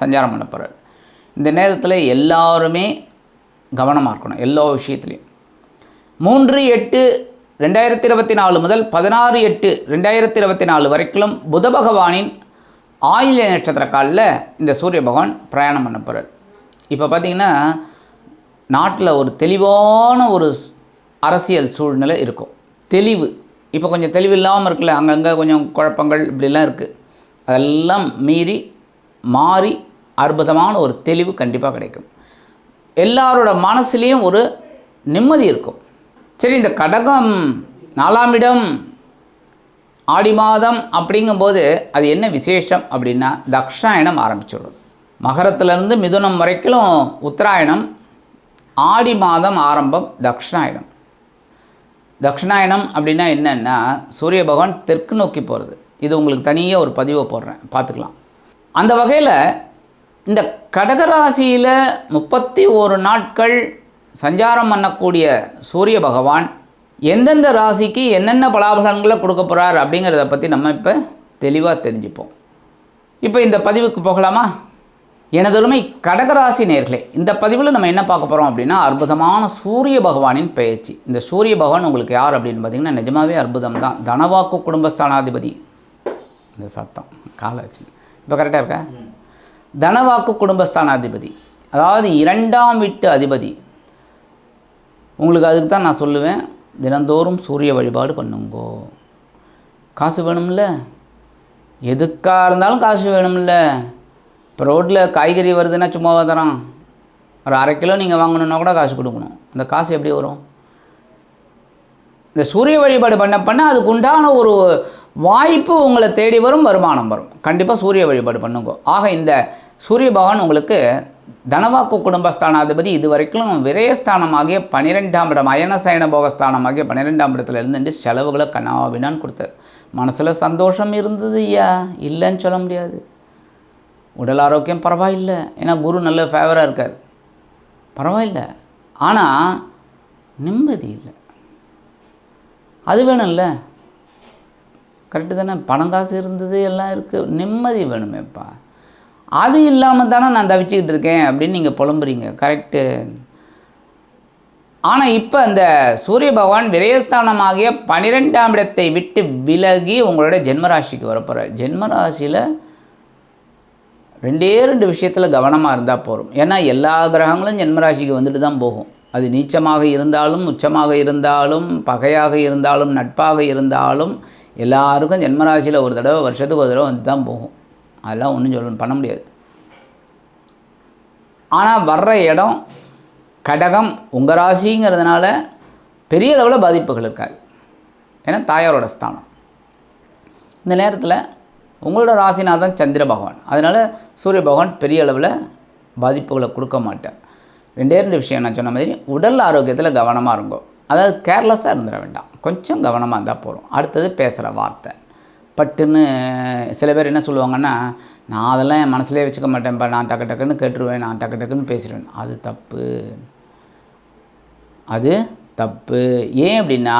சஞ்சாரம் பண்ண போகிறார் இந்த நேரத்தில் எல்லாருமே கவனமாக இருக்கணும் எல்லா விஷயத்துலையும். மூன்று எட்டு ரெண்டாயிரத்தி இருபத்தி நாலு முதல் பதினாறு எட்டு ரெண்டாயிரத்தி இருபத்தி நாலு வரைக்கும் புத பகவானின் ஆயில்ய நட்சத்திர காலில் இந்த சூரிய பகவான் பிரயாணம் பண்ண போகிறார் இப்போ பார்த்திங்கன்னா நாட்டில் ஒரு தெளிவான ஒரு அரசியல் சூழ்நிலை இருக்கும். தெளிவு. இப்போ கொஞ்சம் தெளிவு இல்லாமல் இருக்குல்ல அங்கங்கே கொஞ்சம் குழப்பங்கள் இப்படிலாம் இருக்குது அதெல்லாம் மீறி மாறி அற்புதமான ஒரு தெளிவு கண்டிப்பாக கிடைக்கும். எல்லாரோட மனசுலேயும் ஒரு நிம்மதி இருக்கும். சரி இந்த கடகம் நாலாம் இடம் ஆடி மாதம் அப்படிங்கும்போது அது என்ன விசேஷம் அப்படின்னா தக்ஷாயணம் ஆரம்பிச்சிடும் மகரத்துலேருந்து மிதுனம் வரைக்கும் உத்தராயணம் ஆடி மாதம் ஆரம்பம் தக்ஷாயணம். தக்ஷணாயணம் அப்படின்னா என்னென்னா சூரிய பகவான் தெற்கு நோக்கி போகிறது இது உங்களுக்கு தனியாக ஒரு பதிவை போடுறேன். பார்த்துக்கலாம். அந்த வகையில் இந்த கடகராசியில் முப்பத்தி ஒரு நாட்கள் சஞ்சாரம் பண்ணக்கூடிய சூரிய பகவான் எந்தெந்த ராசிக்கு என்னென்ன பலாபலன்களை கொடுக்க போகிறார் அப்படிங்கிறத பற்றி நம்ம இப்போ தெளிவாக தெரிஞ்சுப்போம். இப்போ இந்த பதிவுக்கு போகலாமா? எனதொருமை கடகராசி நேர்களே இந்த பதிவில் நம்ம என்ன பார்க்க போகிறோம் அப்படின்னா அற்புதமான சூரிய பகவானின் பெயர்ச்சி. இந்த சூரிய பகவான் உங்களுக்கு யார் அப்படின்னு பார்த்தீங்கன்னா நிஜமாவே அற்புதம் தான் தனவாக்கு குடும்பஸ்தானாதிபதி. இந்த சத்தம் காலாச்சு இப்போ கரெக்டாக இருக்கா? தனவாக்கு குடும்பஸ்தான அதிபதி அதாவது இரண்டாம் வீட்டு அதிபதி. உங்களுக்கு அதுக்கு தான் நான் சொல்லுவேன் தினந்தோறும் சூரிய வழிபாடு பண்ணுங்கோ. காசு வேணும்ல? எதுக்காக இருந்தாலும் காசு வேணும்ல? இப்போ ரோட்டில் காய்கறி வருதுன்னா சும்மாவா தரான். ஒரு அரை கிலோ நீங்கள் வாங்கணுன்னா கூட காசு கொடுக்கணும். அந்த காசு எப்படி வரும்? இந்த சூரிய வழிபாடு பண்ண பண்ண அதுக்கு உண்டான ஒரு வாய்ப்பு உங்களை தேடி வரும் வருமானம் வரும். கண்டிப்பாக சூரிய வழிபாடு பண்ணுங்க. ஆக இந்த சூரிய பகவான் உங்களுக்கு தனவாக்கு குடும்பஸ்தானாதிபதி இது வரைக்கும் விரயஸ்தானமாகிய பன்னிரெண்டாம் இடம் அயனசயன போகஸ்தானமாகிய பன்னிரெண்டாம் இடத்துலேருந்து செலவுகளை கனாவினான்னு கொடுத்தார். மனசில் சந்தோஷம் இருந்தது ஐயா. இல்லைன்னு சொல்ல முடியாது. உடல் ஆரோக்கியம் பரவாயில்லை. ஏன்னா குரு நல்ல ஃபேவராக இருக்கார். பரவாயில்ல. ஆனால் நிம்மதி இல்லை. அது வேணும்ல. கரெக்டு தானே? பணம் காசு இருந்தது எல்லாம் இருக்குது நிம்மதி வேணுமேப்பா. அது இல்லாமல் தானே நான் தவிச்சுக்கிட்டு இருக்கேன் அப்படின்னு நீங்கள் புலம்புறீங்க. கரெக்டு. ஆனால் இப்போ அந்த சூரிய பகவான் விரயஸ்தானமாகிய பனிரெண்டாம் இடத்தை விட்டு விலகி உங்களோட ஜென்மராசிக்கு வரப்போகிறார் ஜென்மராசியில் ரெண்டே ரெண்டு விஷயத்தில் கவனமாக இருந்தால் போதும் ஏன்னா எல்லா கிரகங்களும் ஜென்மராசிக்கு வந்துட்டு தான் போகும். அது நீச்சமாக இருந்தாலும் உச்சமாக இருந்தாலும் பகையாக இருந்தாலும் நட்பாக இருந்தாலும் எல்லாருக்கும் ஜென்மராசியில் ஒரு தடவை வருஷத்துக்கு ஒரு தடவை வந்து தான் போகும். அதெல்லாம் ஒன்றும் சொல்லணும் பண்ண முடியாது. ஆனால் வர்ற இடம் கடகம் உங்கள் ராசிங்கிறதுனால பெரிய அளவில் பாதிப்புகள் இருக்காது. ஏன்னா தாயாரோட ஸ்தானம். இந்த நேரத்தில் உங்களோட ராசிநாதன் சந்திர பகவான். அதனால் சூரிய பகவான் பெரிய அளவில் பாதிப்புகளை கொடுக்க மாட்டார். ரெண்டே ரெண்டு விஷயம் நான் சொன்ன மாதிரி உடல் ஆரோக்கியத்தில் கவனமாக இருக்கும் அதாவது கேர்லெஸ்ஸாக இருந்துட வேண்டாம். கொஞ்சம் கவனமாக இருந்தால் போதும். அடுத்தது பேசுகிற வார்த்தை. பட்டுன்னு சில பேர் என்ன சொல்லுவாங்கன்னா நான் அதெல்லாம் என் மனசுலேயே வச்சுக்க மாட்டேன்ப்பா நான் டக்கு டக்குன்னு கேட்டுருவேன். நான் டக்கு டக்குன்னு பேசிடுவேன். அது தப்பு. அது தப்பு. ஏன் அப்படின்னா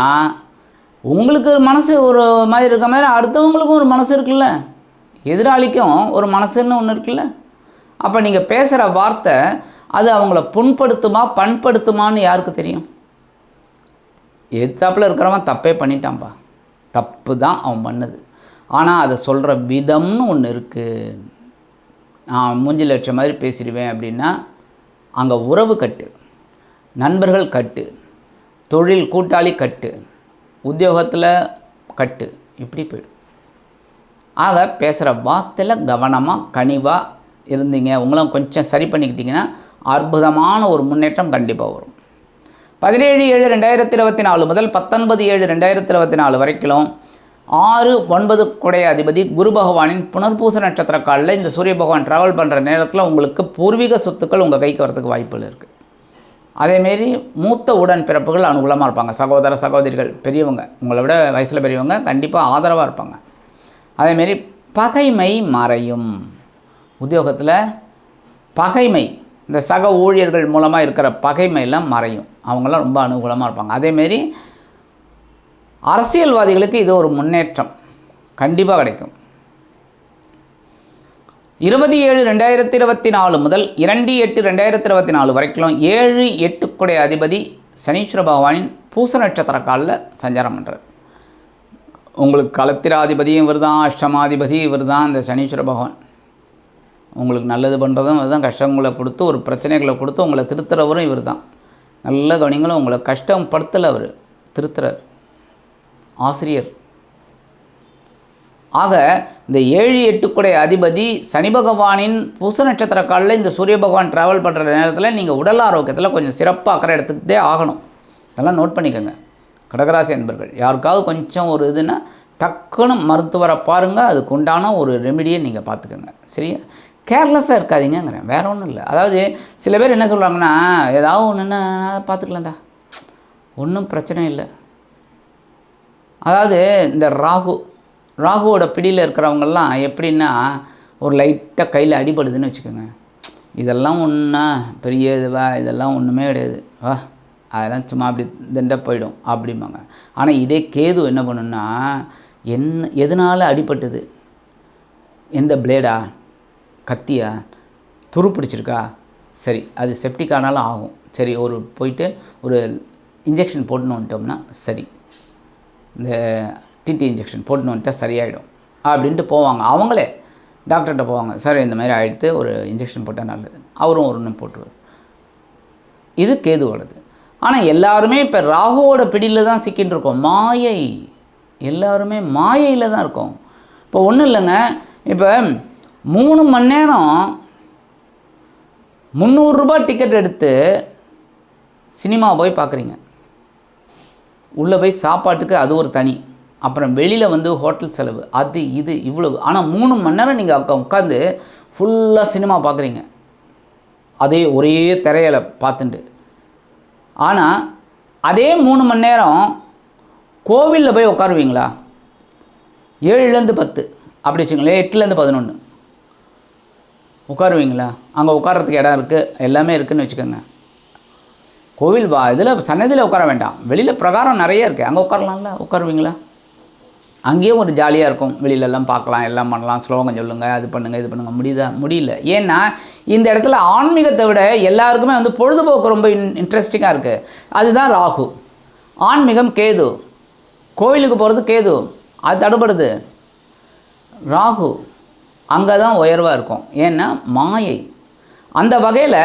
உங்களுக்கு ஒரு மனசு ஒரு மாதிரி இருக்க மாதிரி அடுத்தவங்களுக்கும் ஒரு மனசு இருக்குல்ல. எதிராளிக்கும் ஒரு மனசுன்னு ஒன்று இருக்குல்ல. அப்போ நீங்கள் பேசுகிற வார்த்தை அது அவங்கள புண்படுத்துமா பண்படுத்துமான்னு யாருக்கு தெரியும்? எதிர்த்தாப்பில் இருக்கிறவன் தப்பே பண்ணிட்டான்ப்பா தப்பு தான் அவன் பண்ணது. ஆனால் அதை சொல்கிற விதம்னு ஒன்று இருக்குது நான் மூஞ்சி லட்சம் மாதிரி பேசிடுவேன் அப்படின்னா அங்கே உறவு கட்டு நண்பர்கள் கட்டு தொழில் கூட்டாளி கட்டு உத்தியோகத்தில் கட்டு இப்படி போயிடும். ஆக பேசுகிற வார்த்தையில் கவனமாக கனிவாக இருந்தீங்க. உங்களும் கொஞ்சம் சரி பண்ணிக்கிட்டிங்கன்னா அற்புதமான ஒரு முன்னேற்றம் கண்டிப்பாக வரும். பதினேழு ஏழு ரெண்டாயிரத்தி இருபத்தி நாலு முதல் பத்தொன்பது ஏழு ரெண்டாயிரத்தி இருபத்தி நாலு வரைக்கும் ஆறு ஒன்பது குடைய அதிபதி குரு பகவானின் புனர்பூச நட்சத்திர காலில் இந்த சூரிய பகவான் ட்ராவல் பண்ணுற நேரத்தில் உங்களுக்கு பூர்வீக சொத்துக்கள் உங்கள் கைக்கு வரதுக்கு வாய்ப்புகள் இருக்குது அதேமாரி மூத்த உடன் பிறப்புகள் அனுகூலமாக இருப்பாங்க. சகோதர சகோதரிகள் பெரியவங்க உங்களை விட வயசில் பெரியவங்க கண்டிப்பாக ஆதரவாக இருப்பாங்க. அதேமாரி பகைமை மறையும். உத்தியோகத்தில் பகைமை இந்த சக ஊழியர்கள் மூலமாக இருக்கிற பகைமையெல்லாம் மறையும். அவங்களாம் ரொம்ப அனுகூலமாக இருப்பாங்க. அதேமாரி அரசியல்வாதிகளுக்கு இது ஒரு முன்னேற்றம். கண்டிப்பாக கிடைக்கும். இருபது ஏழு ரெண்டாயிரத்தி இருபத்தி நாலு முதல் இரண்டு எட்டு ரெண்டாயிரத்தி இருபத்தி நாலு வரைக்கும் ஏழு எட்டுக்குடைய அதிபதி சனீஸ்வர பகவானின் பூச நட்சத்திர காலில் சஞ்சாரம் பண்ணுறார் உங்களுக்கு களத்திராதிபதியும் இவர் தான் அஷ்டமாதிபதி இவர் தான் இந்த சனீஸ்வர பகவான். உங்களுக்கு நல்லது பண்ணுறதும் அதுதான் கஷ்டங்களை கொடுத்து ஒரு பிரச்சனைகளை கொடுத்து உங்களை திருத்துறவரும் இவர் தான். நல்ல கவனிங்களும் உங்களை கஷ்டம் படுத்தலை அவர் திருத்துறார். ஆசிரியர். ஆக இந்த ஏழு எட்டுக்குடைய அதிபதி சனி பகவானின் பூச நட்சத்திர காலில் இந்த சூரிய பகவான் ட்ராவல் பண்ணுற நேரத்தில் நீங்கள் உடல் ஆரோக்கியத்தில் கொஞ்சம் சிறப்பாக அக்கறை எடுத்துக்கிட்டே ஆகணும். இதெல்லாம் நோட் பண்ணிக்கோங்க. கடகராசி அன்பர்கள் யாருக்காவது கொஞ்சம் ஒரு இதுன்னா டக்குன்னு மருத்துவரை பாருங்கள் அதுக்கு உண்டான ஒரு ரெமிடியை நீங்கள் பார்த்துக்கோங்க. சரியா? கேர்லெஸ்ஸாக இருக்காதிங்கிறேன் வேற ஒன்றும் இல்லை. அதாவது சில பேர் என்ன சொல்கிறாங்கன்னா ஏதாவது ஒன்றுன்னா பார்த்துக்கலாம்டா. ஒன்றும் பிரச்சனை இல்லை. அதாவது இந்த ராகு ராகுவோட பிடியில் இருக்கிறவங்கெல்லாம் எப்படின்னா ஒரு லைட்டாக கையில் அடிபடுதுன்னு வச்சுக்கோங்க. இதெல்லாம் ஒன்றா பெரிய இதுவா? இதெல்லாம் ஒன்றுமே கிடையாது. வா அதெல்லாம் சும்மா அப்படி திண்ட போயிடும் அப்படிம்பாங்க. ஆனால் இதே கேது என்ன பண்ணுன்னா என்ன எதனால் அடிபட்டது? எந்த பிளேடா கத்தியா? துரு பிடிச்சிருக்கா? சரி அது செப்டிக் ஆனாலும் ஆகும். சரி ஒரு போயிட்டு ஒரு இன்ஜெக்ஷன் போட்டுன்னு வந்துட்டோம்னா சரி. இந்த டிடி இன்ஜெக்ஷன் போட்டுன்னு வந்துட்டால் சரியாயிடும். அப்படின்ட்டு போவாங்க. அவங்களே டாக்டர்கிட்ட போவாங்க. சார் இந்த மாதிரி ஆகிடுத்து ஒரு இன்ஜெக்ஷன் போட்டால் நல்லது. அவரும் ஒரு ஒன்று போட்டுருவார். இது கேதுவோடது. ஆனால் எல்லாருமே இப்போ ராகுவோட பிடியில் தான் சிக்கின்னு இருக்கோம். மாயை. எல்லாருமே மாயையில் தான் இருக்கோம். இப்போ ஒன்றும் இல்லைங்க. இப்போ மூணு மணி நேரம் முந்நூறுரூபா டிக்கெட் எடுத்து சினிமா போய் பார்க்குறீங்க. உள்ளே போய் சாப்பாட்டுக்கு அது ஒரு தனி. அப்புறம் வெளியில் வந்து ஹோட்டல் செலவு அது இது இவ்வளவு. ஆனால் மூணு மணி நேரம் நீங்கள் அக்கா உட்காந்து ஃபுல்லாக சினிமா பார்க்குறீங்க. அதே ஒரே திரையில பார்த்துட்டு ஆனால் அதே மூணு மணி நேரம் கோவிலில் போய் உட்காருவீங்களா? ஏழுலேருந்து பத்து. அப்படி வச்சுங்களேன் எட்டுலேருந்து பதினொன்று உட்காருவீங்களா? அங்கே உட்கார்றதுக்கு இடம் இருக்குது எல்லாமே இருக்குதுன்னு வச்சுக்கோங்க. கோவில் வா இதில் சன்னதியில் உட்கார வேண்டாம். வெளியில் பிரகாரம் நிறைய இருக்குது அங்கே உட்காரலாம்ல? உட்காருவீங்களா? அங்கேயும் ஒரு ஜாலியாக இருக்கும். வெளியிலலாம் பார்க்கலாம் எல்லாம் பண்ணலாம். ஸ்லோகம் சொல்லுங்கள் அது பண்ணுங்கள் இது பண்ணுங்கள் முடியுதா? முடியல. ஏன்னா இந்த இடத்துல ஆன்மீகத்தை விட எல்லாருக்குமே வந்து பொழுதுபோக்கு ரொம்ப இன் இன்ட்ரெஸ்டிங்காக இருக்குது அதுதான் ராகு. ஆன்மீகம் கேது. கோவிலுக்கு போகிறது கேது. அது தடுபடுது. ராகு. அங்கே தான் உயர்வாக இருக்கும். ஏன்னா மாயை. அந்த வகையில்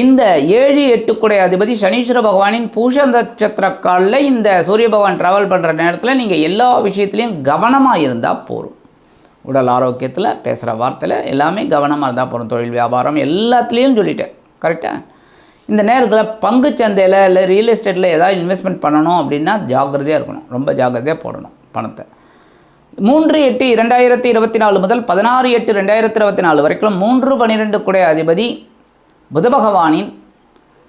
இந்த ஏழு எட்டுக்குடைய அதிபதி சனீஸ்வர பகவானின் பூஷ நட்சத்திரக்காலில் இந்த சூரிய பகவான் ட்ராவல் பண்ணுற நேரத்தில் நீங்கள் எல்லா விஷயத்துலையும் கவனமாக இருந்தால் போதும் உடல் ஆரோக்கியத்தில் பேசுகிற வார்த்தையில் எல்லாமே கவனமாக இருந்தால் போதும் தொழில் வியாபாரம் எல்லாத்துலேயும் சொல்லிட்டேன். கரெக்டாக இந்த நேரத்தில் பங்கு சந்தையில் இல்லை ரியல் எஸ்டேட்டில் ஏதாவது இன்வெஸ்ட்மெண்ட் பண்ணணும் அப்படின்னா ஜாக்கிரதையாக இருக்கணும். ரொம்ப ஜாக்கிரதையாக போடணும் பணத்தை. மூன்று எட்டு இரண்டாயிரத்தி இருபத்தி நாலு முதல் பதினாறு எட்டு ரெண்டாயிரத்தி இருபத்தி நாலு வரைக்கும் மூன்று பன்னிரெண்டு குடை அதிபதி புத பகவானின்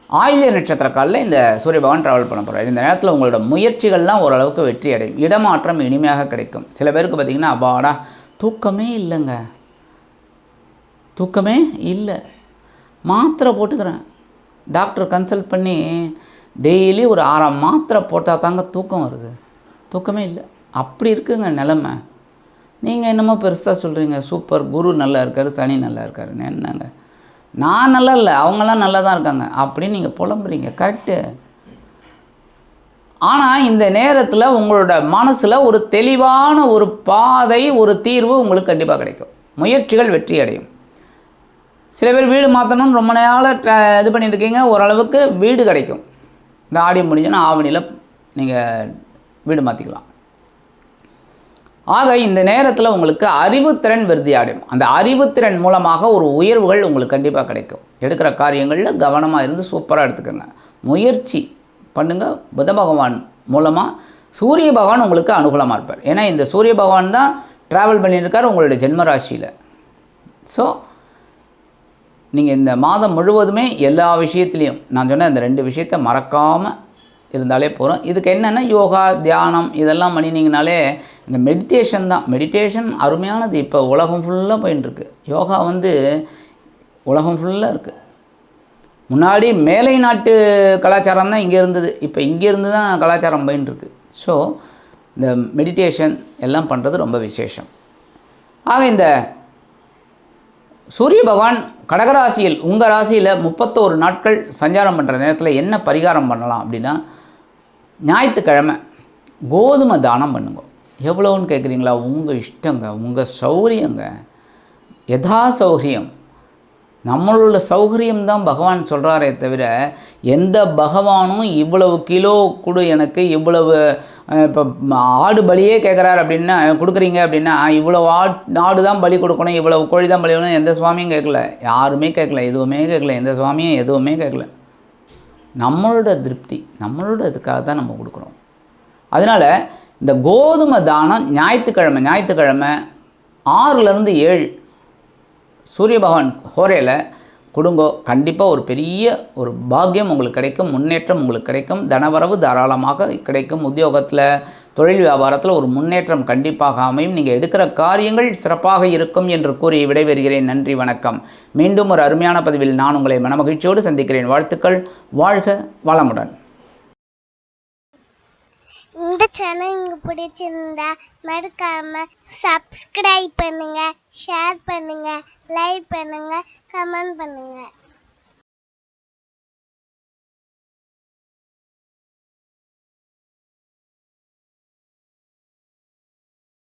ஆயுத நட்சத்திர காலில் இந்த சூரிய பகவான் ட்ராவல் பண்ண போகிறார் இந்த நேரத்தில் உங்களோட முயற்சிகள்லாம் ஓரளவுக்கு வெற்றி அடையும். இடமாற்றம் இனிமையாக கிடைக்கும். சில பேருக்கு பார்த்திங்கன்னா அப்பாடா தூக்கமே இல்லைங்க. தூக்கமே இல்லை. மாத்திரை போட்டுக்கிறேன். டாக்டர் கன்சல்ட் பண்ணி டெய்லி ஒரு ஆறாம் மாத்திரை போட்டால் தாங்க தூக்கம் வருது. தூக்கமே இல்லை. அப்படி இருக்குங்க நிலமை. நீங்கள் என்னமோ பெருசாக சொல்கிறீங்க சூப்பர் குரு நல்லா இருக்கார் சனி நல்லா இருக்காருன்னு. என்னங்க? நான் நல்லா இல்லை அவங்களாம் நல்லா தான் இருக்காங்க. அப்படின்னு நீங்கள் புலம்புறீங்க. கரெக்டு ஆனால் இந்த நேரத்தில் உங்களோட மனசில் ஒரு தெளிவான ஒரு பாதை ஒரு தீர்வு உங்களுக்கு கண்டிப்பாக கிடைக்கும். முயற்சிகள் வெற்றி அடையும். சில பேர் வீடு மாற்றணும்னு ரொம்ப நாளாக ட்ர இது பண்ணிட்டு இருக்கீங்க. ஓரளவுக்கு வீடு கிடைக்கும். இந்த ஆடி முடிஞ்சோன்னா ஆவணியில் நீங்கள் வீடு மாற்றிக்கலாம் ஆக இந்த நேரத்தில் உங்களுக்கு அறிவுத்திறன் விருத்தி அடையும். அந்த அறிவுத்திறன் மூலமாக ஒரு உயர்வுகள் உங்களுக்கு கண்டிப்பாக கிடைக்கும். எடுக்கிற காரியங்களில் கவனமாக இருந்து சூப்பராக எடுத்துக்கோங்க. முயற்சி பண்ணுங்கள் புத பகவான் மூலமாக சூரிய பகவான் உங்களுக்கு அனுகூலமாக இருப்பார். ஏன்னா இந்த சூரிய பகவான் தான் ட்ராவல் பண்ணியிருக்கார் உங்களுடைய ஜென்ம ராசியில் ஸோ நீங்கள் இந்த மாதம் முழுவதுமே எல்லா விஷயத்துலேயும் நான் சொன்ன இந்த ரெண்டு விஷயத்தை மறக்காமல் இருந்தாலே போகிறோம் இதுக்கு என்னென்னா யோகா தியானம் இதெல்லாம் பண்ணினீங்கனாலே இந்த மெடிடேஷன் தான். மெடிடேஷன் அருமையானது. இப்போ உலகம் ஃபுல்லாக போயின்ட்டுருக்கு யோகா வந்து உலகம் ஃபுல்லாக இருக்குது முன்னாடி மேலை நாட்டு கலாச்சாரம் தான் இங்கே இருந்தது. இப்போ இங்கேருந்து தான் கலாச்சாரம் போயின்ட்டுருக்கு ஸோ இந்த மெடிடேஷன் எல்லாம் பண்ணுறது ரொம்ப விசேஷம். ஆக இந்த சூரிய பகவான் கடகராசியில் உங்கள் ராசியில் முப்பத்தோரு நாட்கள் சஞ்சாரம் பண்ணுற நேரத்தில் என்ன பரிகாரம் பண்ணலாம் அப்படின்னா ஞாயிற்றுக்கிழமை கோதுமை தானம் பண்ணுங்க. எவ்வளோன்னு கேட்குறீங்களா? உங்கள் இஷ்டங்க உங்கள் சௌகரியங்க. எதா சௌகரியம். நம்மளோட சௌகரியம் தான் பகவான் சொல்கிறாரே தவிர எந்த பகவானும் இவ்வளவு கிலோ கொடு எனக்கு இவ்வளவு இப்போ ஆடு பலியே கேட்குறாரு அப்படின்னா கொடுக்குறீங்க அப்படின்னா இவ்வளோ ஆட் ஆடு தான் பலி கொடுக்கணும் இவ்வளவு கோழி தான் பலி கொடுக்கணும் எந்த சுவாமியும் கேட்கல. யாருமே கேட்கல எதுவுமே கேட்கல எந்த சுவாமியும் எதுவுமே கேட்கல. நம்மளோட திருப்தி நம்மளோட இதுக்காக தான் நம்ம கொடுக்குறோம். அதனால் இந்த கோதுமை தானம் ஞாயிற்றுக்கிழமை ஞாயிற்றுக்கிழமை ஆறுலேருந்து ஏழு சூரிய பகவான் ஹோரையில் கொடுங்கோ. கண்டிப்பாக ஒரு பெரிய ஒரு பாக்கியம் உங்களுக்கு கிடைக்கும் முன்னேற்றம் உங்களுக்கு கிடைக்கும் தனவரவு தாராளமாக கிடைக்கும். உத்தியோகத்தில் தொழில் வியாபாரத்தில் ஒரு முன்னேற்றம் கண்டிப்பாக அமையும். நீங்கள் எடுக்கிற காரியங்கள் சிறப்பாக இருக்கும் என்று கூறி விடைபெறுகிறேன். நன்றி வணக்கம். மீண்டும் ஒரு அருமையான பதிவில் நான் உங்களை மனமகிழ்ச்சியோடு சந்திக்கிறேன். வாழ்த்துக்கள். வாழ்க வளமுடன். இந்த சேனல் உங்களுக்கு பிடிச்சிருந்தா மறக்காம சப்ஸ்கிரைப் பண்ணுங்க ஷேர் பண்ணுங்க லைக் பண்ணுங்க கமெண்ட் பண்ணுங்க.